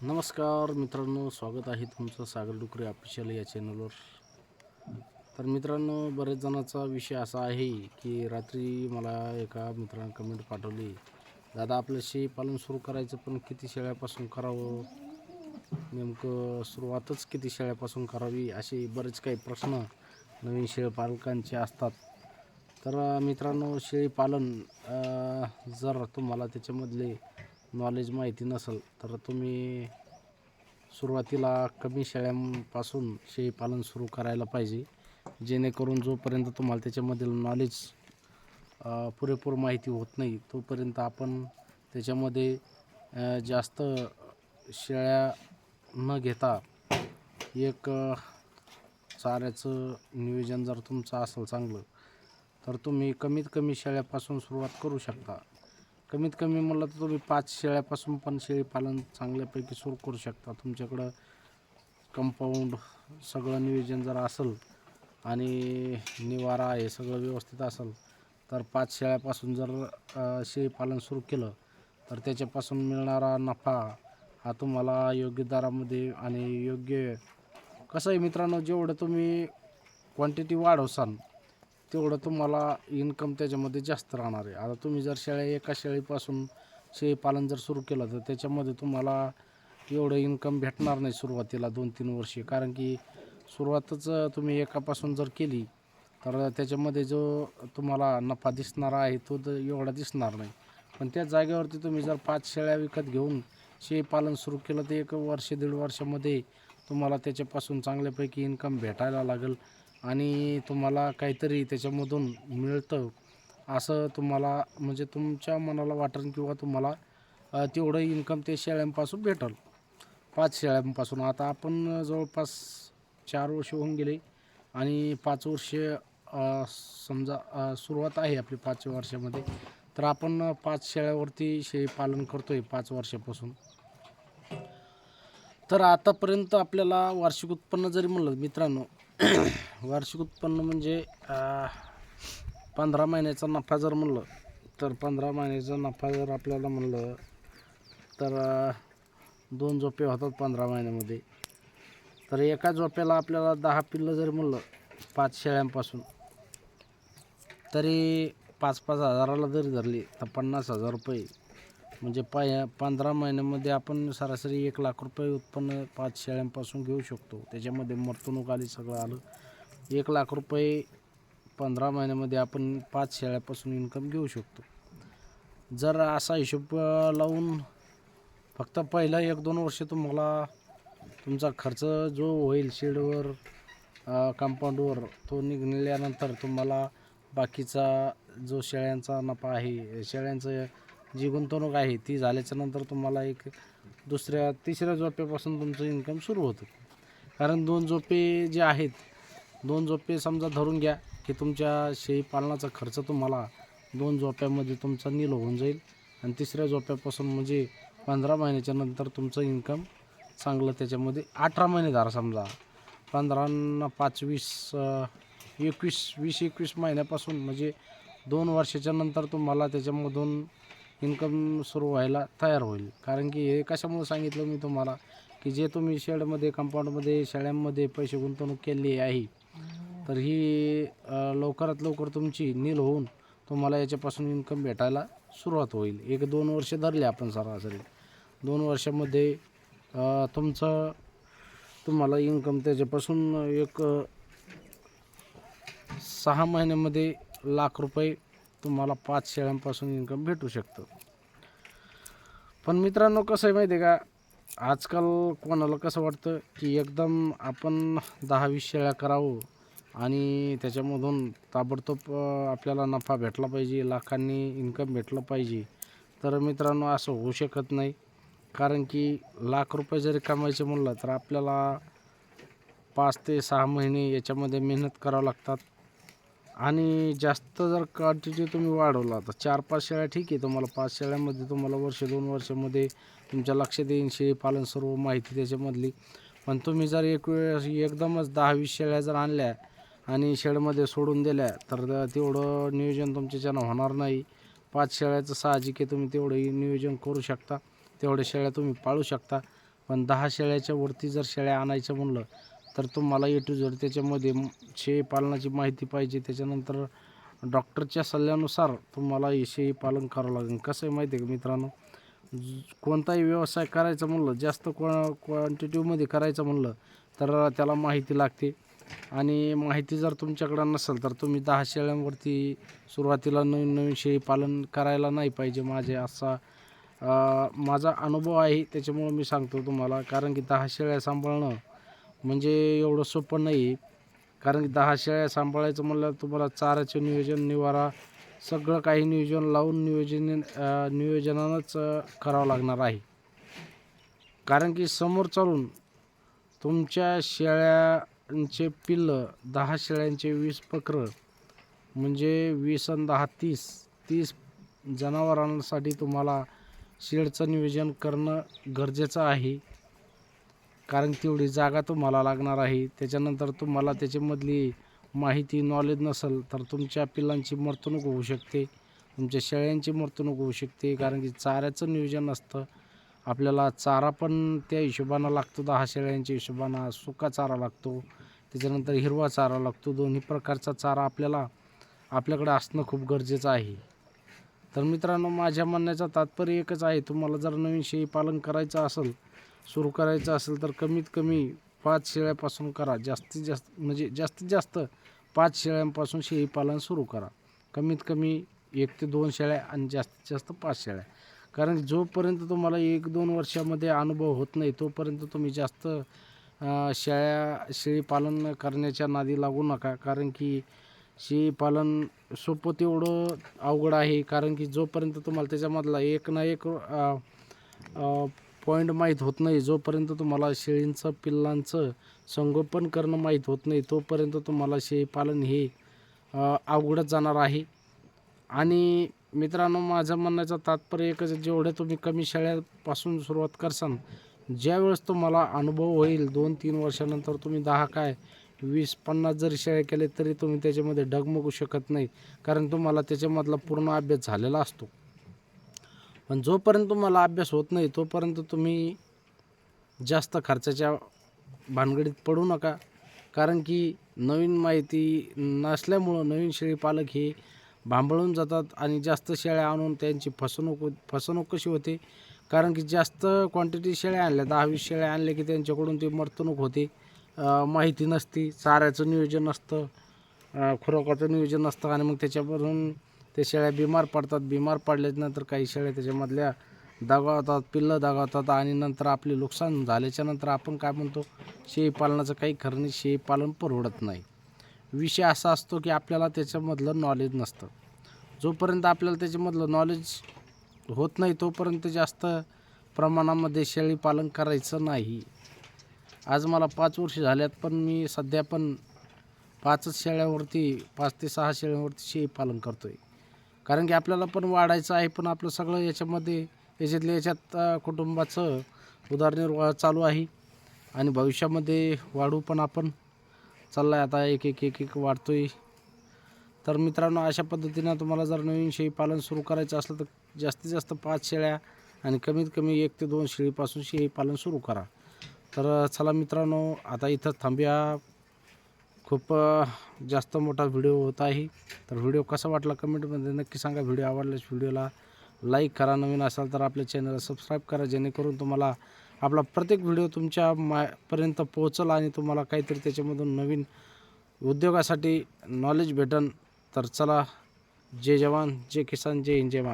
नमस्कार मित्रांनो स्वागत आहे तुमचं सागर डुकरे ऑफिशियल या चॅनलवर तर मित्रांनो बरेच जणांचा विषय असा आहे की रात्री मला एका मित्रानं कमेंट पाठवली दादा आपलं शेळी पालन सुरू करायचं पण किती शेळ्यापासून करावं? नेमकं सुरुवातच किती शेळ्यापासून करावी? असे बरेच काही प्रश्न नवीन शेळीपालकांचे असतात. तर मित्रांनो शेळीपालन जर तुम्हाला त्याच्यामधले नॉलेज माहिती नसेल तर तुम्ही सुरुवातीला कमी शेळ्यांपासून शेळीपालन सुरू करायला पाहिजे. जेणेकरून जोपर्यंत तुम्हाला त्याच्यामधील नॉलेज पुरेपूर माहिती होत नाही तोपर्यंत आपण त्याच्यामध्ये जास्त शेळ्या न घेता एक चाऱ्याचं नियोजन जर तुमचं असेल चांगलं तर तुम्ही कमीत कमी शेळ्यापासून सुरुवात करू शकता. कमीत कमी म्हणलं तर तुम्ही पाच शेळ्यापासून पण शेळीपालन चांगल्यापैकी सुरू करू शकता. तुमच्याकडं कंपाऊंड सगळं नियोजन जर असेल आणि निवारा हे सगळं व्यवस्थित असेल तर पाच शेळ्यापासून जर शेळीपालन सुरू केलं तर त्याच्यापासून मिळणारा नफा हा तुम्हाला योग्य दरामध्ये आणि योग्य कसं आहे मित्रांनो जेवढं तुम्ही क्वांटिटी वाढवसाल तेवढं तुम्हाला इन्कम त्याच्यामध्ये जास्त राहणार आहे. आता तुम्ही जर शेळ्या एका शेळीपासून शेळीपालन जर सुरू केलं तर त्याच्यामध्ये तुम्हाला एवढं इन्कम भेटणार नाही सुरुवातीला दोन तीन वर्षे. कारण की सुरुवातच तुम्ही एकापासून जर केली तर त्याच्यामध्ये जो तुम्हाला नफा दिसणारा आहे तो तर एवढा दिसणार नाही. पण त्या जागेवरती तुम्ही जर पाच शेळ्या विकत घेऊन शेळीपालन सुरू केलं तर एक वर्ष दीड वर्षामध्ये तुम्हाला त्याच्यापासून चांगल्यापैकी इन्कम भेटायला लागेल. आणि तुम्हाला काहीतरी त्याच्यामधून मिळतं असं तुम्हाला म्हणजे तुमच्या मनाला वाटेल किंवा तुम्हाला तेवढं इन्कम ते शेळ्यांपासून भेटल. पाच शेळ्यांपासून. आता आपण जवळपास चार वर्ष होऊन गेले आणि पाच वर्ष समजा सुरुवात आहे आपली पाच वर्षामध्ये. तर आपण पाच शेळ्यावरती शेळी पालन आहे पाच वर्षापासून. तर आतापर्यंत आपल्याला वार्षिक उत्पन्न जरी म्हणलं मित्रांनो वार्षिक उत्पन्न म्हणजे पंधरा महिन्याचा नफा जर म्हणलं तर पंधरा महिन्याचा नफा जर आपल्याला म्हणलं तर दोन झोपे होतात पंधरा महिन्यामध्ये. तर एका झोप्याला आपल्याला दहा पिल्लं जरी म्हणलं पाच शेळ्यांपासून तरी पाच पाच हजाराला जरी धरली तर पन्नास हजार रुपये. म्हणजे पाय पंधरा महिन्यामध्ये आपण सरासरी एक लाख रुपये उत्पन्न पाच शेळ्यांपासून घेऊ शकतो. त्याच्यामध्ये मर्तणूक आली सगळं आलं. एक लाख रुपये पंधरा महिन्यामध्ये आपण पाच शेळ्यापासून इन्कम घेऊ शकतो. जर असा हिशोब लावून फक्त पहिला एक दोन वर्ष तुम्हाला तुमचा खर्च जो होईल शेडवर कंपाऊंडवर तो निघल्यानंतर तुम्हाला बाकीचा जो शेळ्यांचा नफा आहे शेळ्यांचं जी गुंतवणूक आहे ती झाल्याच्यानंतर तुम्हाला एक दुसऱ्या तिसऱ्या जोप्यापासून तुमचं इन्कम सुरू होतं. कारण दोन झोपे जे आहेत दोन झोपे समजा धरून घ्या की तुमच्या शेळी पालनाचा खर्च तुम्हाला दोन झोप्यामध्ये तुमचा नील होऊन जाईल. आणि तिसऱ्या झोप्यापासून म्हणजे पंधरा महिन्याच्या नंतर तुमचं इन्कम चांगलं त्याच्यामध्ये अठरा महिने धारा समजा. पंधरा पाच वीस एकवीस वीस एकवीस महिन्यापासून म्हणजे दोन वर्षाच्या नंतर तुम्हाला त्याच्यामधून इन्कम सुरू व्हायला तयार होईल. कारण की हे कशामुळे सांगितलं मी तुम्हाला? की जे तुम्ही शेडमध्ये कंपाऊंडमध्ये शेळ्यांमध्ये पैसे गुंतवणूक केली आहे तर ही लवकरात लवकर तुमची नील होऊन तुम्हाला याच्यापासून इन्कम भेटायला सुरुवात होईल. एक दोन वर्ष धरले आपण सरासरी. दोन वर्षामध्ये तुमचं तुम्हाला इन्कम त्याच्यापासून एक सहा महिन्यामध्ये लाख रुपये तुम्हाला पाच शेळ्यांपासून इन्कम भेटू शकतं. पण मित्रांनो कसं आहे माहिती आहे का? आजकाल कोणाला कसं वाटतं की एकदम आपण दहा वीस शेळ्या करावं आणि त्याच्यामधून ताबडतोब आपल्याला नफा भेटला पाहिजे लाखांनी इन्कम भेटलं पाहिजे तर मित्रांनो असं होऊ शकत नाही. कारण की लाख रुपये जरी कमायचे म्हणलं तर आपल्याला पाच ते सहा महिने याच्यामध्ये मेहनत करावं लागतात. आणि जास्त जर क्वांटिटी तुम्ही वाढवला तर चार पाच शेळ्या ठीक आहे तुम्हाला. पाच शेळ्यामध्ये तुम्हाला वर्ष दोन वर्षामध्ये तुमच्या लक्षात येईन शेळी पालन सर्व माहिती त्याच्यामधली. पण तुम्ही जर एक वेळेस एकदमच दहा वीस शेळ्या जर आणल्या आणि शेडमध्ये सोडून दिल्या तर तेवढं नियोजन तुमच्याच्यानं होणार नाही. पाच शेळ्याचं साहजिक आहे तुम्ही तेवढंही नियोजन करू शकता. तेवढ्या शेळ्या तुम्ही पाळू शकता. पण दहा शेळ्याच्या वरती जर शेळ्या आणायच्या म्हणलं तर तुम्हाला ए टू झेड त्याच्यामध्ये शेळी पालनाची माहिती पाहिजे. त्याच्यानंतर डॉक्टरच्या सल्ल्यानुसार तुम्हाला शेळी पालन करावं लागेल. कसं आहे माहिती आहे का मित्रांनो? कोणताही व्यवसाय करायचा म्हणलं जास्त क्वा क्वांटिटीमध्ये करायचं म्हणलं तर त्याला माहिती लागते. आणि माहिती जर तुमच्याकडं नसेल तर तुम्ही दहा शेळ्यांवरती सुरुवातीला नवीन नवीन शेळी पालन करायला नाही पाहिजे माझे असा माझा अनुभव आहे. त्याच्यामुळं मी सांगतो तुम्हाला कारण की दहा शेळ्या सांभाळणं म्हणजे एवढं सोपं नाही. कारण की दहा शेळ्या सांभाळायचं म्हणलं तुम्हाला चाऱ्याचं नियोजन निवारा सगळं काही नियोजन लावून नियोजन नियोजनानंच करावं लागणार आहे. कारण की समोर चालून तुमच्या शेळ्यांचे पिल्लं दहा शेळ्यांचे वीस पक्रं म्हणजे वीस आणि दहा तीस तीस जनावरांसाठी तुम्हाला शेडचं नियोजन करणं गरजेचं आहे. कारण तेवढी जागा तुम्हाला लागणार आहे. त्याच्यानंतर तुम्हाला त्याच्यामधली माहिती नॉलेज नसेल तर तुमच्या पिल्लांची मर्तणूक होऊ शकते. तुमच्या शेळ्यांची मर्तणूक होऊ शकते कारण की चाऱ्याचं नियोजन असतं. आपल्याला चारा पण त्या हिशोबानं लागतो दहा शेळ्यांच्या हिशोबानं सुका चारा लागतो. त्याच्यानंतर हिरवा चारा लागतो. दोन्ही प्रकारचा चारा आपल्याला आपल्याकडे असणं खूप गरजेचं आहे. तर मित्रांनो माझ्या म्हणण्याचा तात्पर्य एकच आहे. तुम्हाला जर नवीन शेळी पालन करायचं असेल सुरू करायचं असेल तर कमीत कमी पाच शेळ्यापासून करा. जास्तीत जास्त म्हणजे जास्तीत जास्त पाच शेळ्यांपासून शेळीपालन सुरू करा. कमीत कमी एक ते दोन शेळ्या आणि जास्तीत जास्त पाच शेळ्या. कारण जोपर्यंत तुम्हाला एक दोन वर्षामध्ये अनुभव होत नाही तोपर्यंत तुम्ही जास्त शेळ्या शेळीपालन करण्याच्या नादी लागू नका. कारण की शेळीपालन सोपं तेवढं अवघड आहे. कारण की जोपर्यंत तुम्हाला त्याच्यामधला एक ना एक पॉईंट माहीत होत नाही. जोपर्यंत तुम्हाला शेळींचं पिल्लांचं संगोपन करणं माहीत होत नाही तोपर्यंत तुम्हाला शेळीपालन हे अवघडच जाणार आहे. आणि मित्रांनो माझं म्हणण्याचं तात्पर्य एकच जेवढे तुम्ही कमी शेळ्यापासून सुरुवात करसान ज्यावेळेस तुम्हाला अनुभव होईल दोन तीन वर्षानंतर तुम्ही दहा काय वीस पन्नास जरी शेळ्या केले तरी तुम्ही त्याच्यामध्ये डगमगू शकत नाही. कारण तुम्हाला त्याच्यामधला पूर्ण अभ्यास झालेला असतो. पण जोपर्यंत तुम्हाला अभ्यास होत नाही तोपर्यंत तुम्ही जास्त खर्चाच्या भानगडीत पडू नका. कारण की नवीन माहिती नसल्यामुळं नवीन शेळी पालक हे भांबळून जातात आणि जास्त शेळ्या आणून त्यांची फसवणूक फसवणूक कशी होते? कारण की जास्त क्वांटिटी शेळ्या आणल्या दहावीस शेळ्या आणल्या की त्यांच्याकडून ती मर्तणूक होते. माहिती नसती चाऱ्याचं नियोजन नसतं खुराकाचं नियोजन नसतं आणि मग त्याच्यावरून ते शेळ्या बिमार पडतात. बिमार पडल्यानंतर काही शेळ्या त्याच्यामधल्या दगावतात पिल्लं दगावतात आणि नंतर आपले नुकसान झाल्याच्यानंतर आपण काय म्हणतो शेळी पालनाचं काही खरं नाही शेळी पालन परवडत नाही. विषय असा असतो की आपल्याला त्याच्यामधलं नॉलेज नसतं. जोपर्यंत आपल्याला त्याच्यामधलं नॉलेज होत नाही तोपर्यंत जास्त प्रमाणामध्ये शेळी पालन करायचं नाही. आज मला पाच वर्ष झाल्यात पण मी सध्या पण पाचच शेळ्यावरती पाच ते सहा शेळ्यांवरती शेळी पालन करतो आहे कारण की आपल्याला पण वाढायचं आहे पण आपलं सगळं याच्यामध्ये याच्यातल्या याच्यात कुटुंबाचं उदरनिर्वाह चालू आहे. आणि भविष्यामध्ये वाढू पण आपण. चाललं आहे आता एक एक एक एक वाढतो आहे तर मित्रांनो अशा पद्धतीनं तुम्हाला जर नवीन शेळी पालन सुरू करायचं असलं तर जास्तीत जास्त पाच शेळ्या आणि कमीत कमी एक ते दोन शेळीपासून शेळी पालन सुरू करा. तर चला मित्रांनो आता इथं थांबूया. खूप जास्त मोठा व्हिडिओ होत आहे. तर व्हिडिओ कसा वाटला कमेंटमध्ये नक्की सांगा. व्हिडिओ आवडल्यास व्हिडिओला लाईक करा. नवीन असाल तर आपल्या चॅनलला सबस्क्राईब करा. जेणेकरून तुम्हाला आपला प्रत्येक व्हिडिओ तुमच्या मापर्यंत पोहोचल आणि तुम्हाला काहीतरी त्याच्यामधून नवीन उद्योगासाठी नॉलेज भेटन. तर चला. जय जवान. जय किसान. जय हिंद. जय महाराज